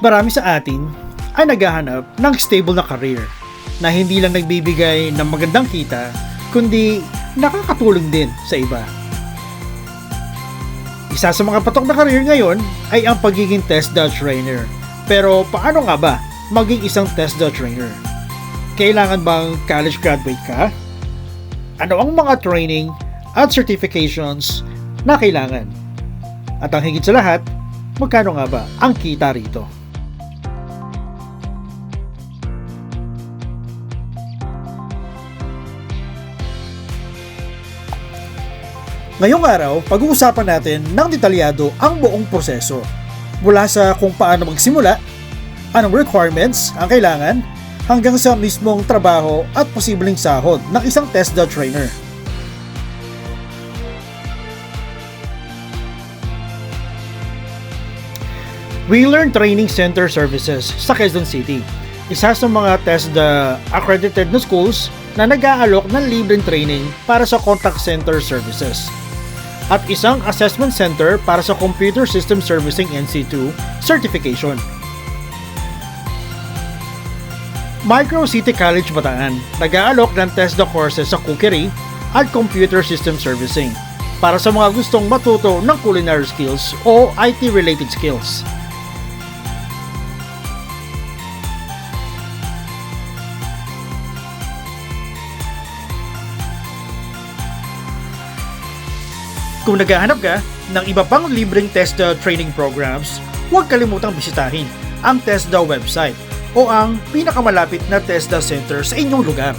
Marami sa atin ay naghahanap ng stable na career na hindi lang nagbibigay ng magandang kita kundi nakakatulong din sa iba. Isa sa mga patok na career ngayon ay ang pagiging TESDA trainer. Pero paano nga ba maging isang TESDA trainer? Kailangan bang college graduate ka? Ano ang mga training at certifications na kailangan? At ang higit sa lahat, magkano nga ba ang kita rito? Ngayong araw, pag-uusapan natin ng detalyado ang buong proseso. Mula sa kung paano magsimula, anong requirements ang kailangan, hanggang sa mismong trabaho at posibleng sahod ng isang TESDA trainer. We Learn Training Center Services sa Quezon City. Isa sa mga TESDA accredited na schools na nag-aalok ng libreng training para sa contact center services at isang assessment center para sa Computer System Servicing NC2 certification. Micro City College Bataan nag-aalok ng TESDA courses sa cookery at computer system servicing para sa mga gustong matuto ng culinary skills o IT-related skills. Kung naghahanap ka ng iba pang libreng TESDA training programs, huwag kalimutang bisitahin ang TESDA website o ang pinakamalapit na TESDA center sa inyong lugar.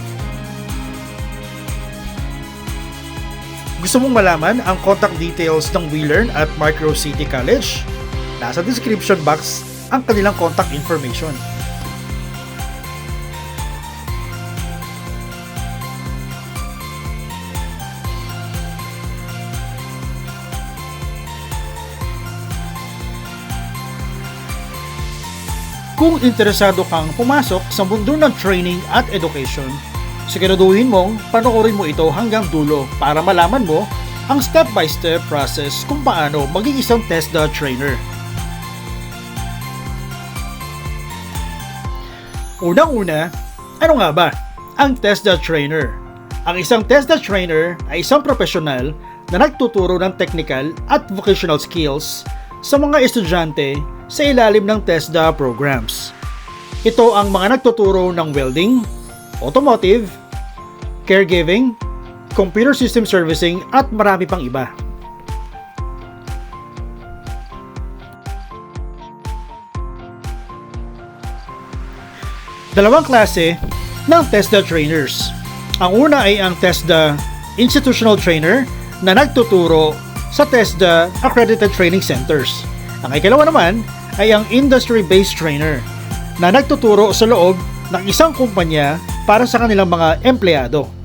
Gusto mong malaman ang contact details ng WeLearn at Micro City College? Nasa description box ang kanilang contact information. Kung interesado kang pumasok sa mundo ng training at education, siguraduhin mong panoorin mo ito hanggang dulo para malaman mo ang step-by-step process kung paano maging isang TESDA trainer. Unang-una, ano nga ba ang TESDA trainer? Ang isang TESDA trainer ay isang profesional na nagtuturo ng technical at vocational skills sa mga estudyante sa ilalim ng TESDA programs. Ito ang mga nagtuturo ng welding, automotive, caregiving, computer system servicing at marami pang iba. Dalawang klase ng TESDA trainers. Ang una ay ang TESDA Institutional Trainer na nagtuturo sa TESDA Accredited Training Centers. Ang ikalawa naman ay ang industry-based trainer na nagtuturo sa loob ng isang kumpanya para sa kanilang mga empleyado.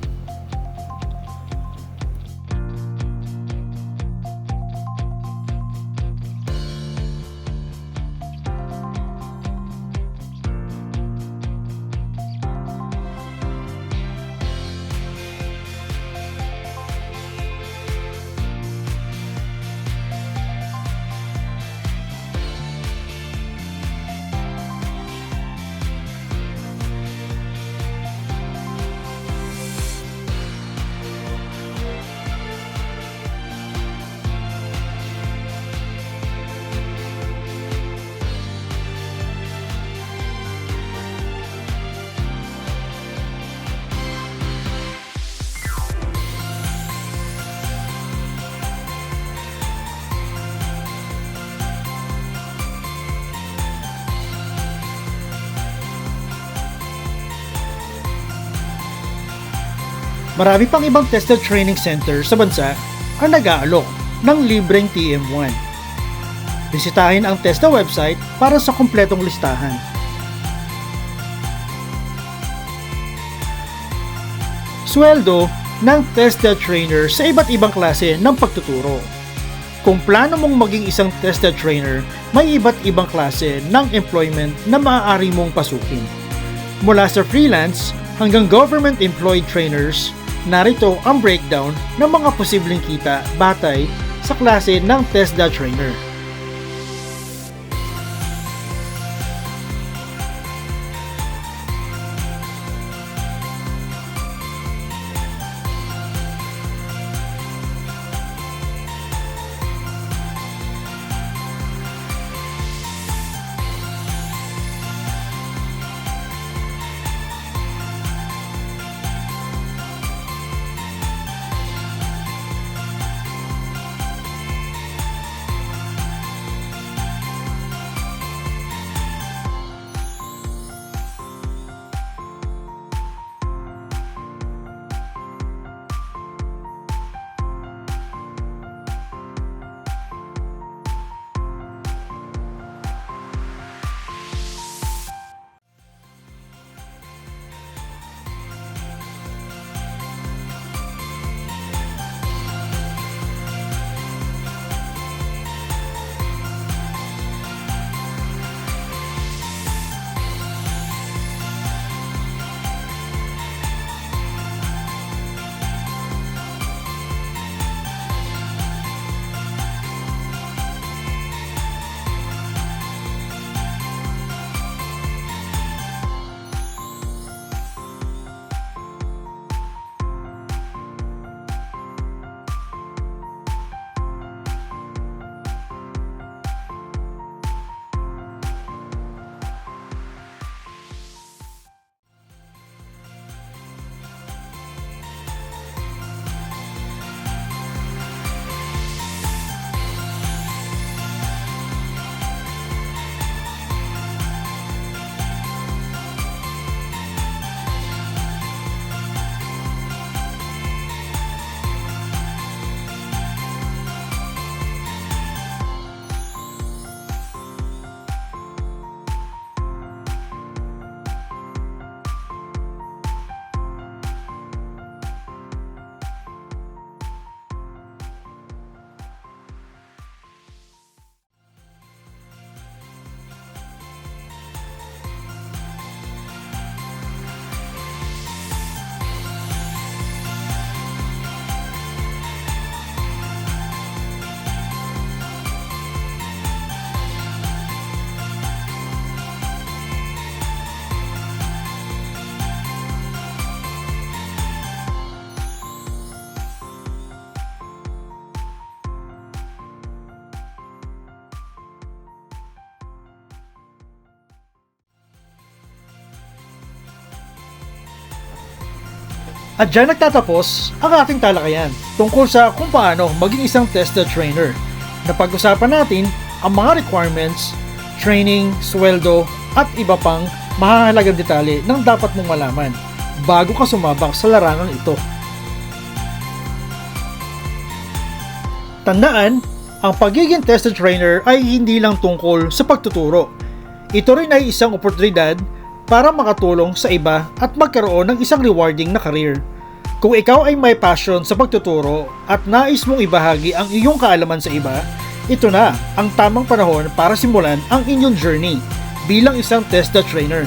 Marami pang ibang tested training center sa bansa ang nag-aalok ng libreng TM1. Bisitahin ang TESDA website para sa kumpletong listahan. Sweldo ng TESDA trainer sa iba't ibang klase ng pagtuturo. Kung plano mong maging isang TESDA trainer, may iba't ibang klase ng employment na maaari mong pasukin. Mula sa freelance hanggang government employed trainers, narito ang breakdown ng mga posibleng kita batay sa klase ng TESDA trainer. At dyan nagtatapos ang ating talakayan tungkol sa kung paano maging isang TESDA trainer. Napag-usapan natin ang mga requirements, training, sweldo, at iba pang mahahalagang detalye ng dapat mong malaman bago ka sumabak sa larangan ito. Tandaan, ang pagiging TESDA trainer ay hindi lang tungkol sa pagtuturo. Ito rin ay isang oportunidad para makatulong sa iba at magkaroon ng isang rewarding na career. Kung ikaw ay may passion sa pagtuturo at nais mong ibahagi ang iyong kaalaman sa iba, ito na ang tamang panahon para simulan ang inyong journey bilang isang TESDA trainer.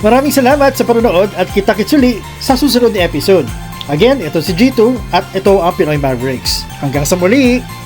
Maraming salamat sa panonood at kita-kits uli sa susunod na episode. Again, ito si G2 at ito ang Pinoy Mavericks. Hanggang sa muli!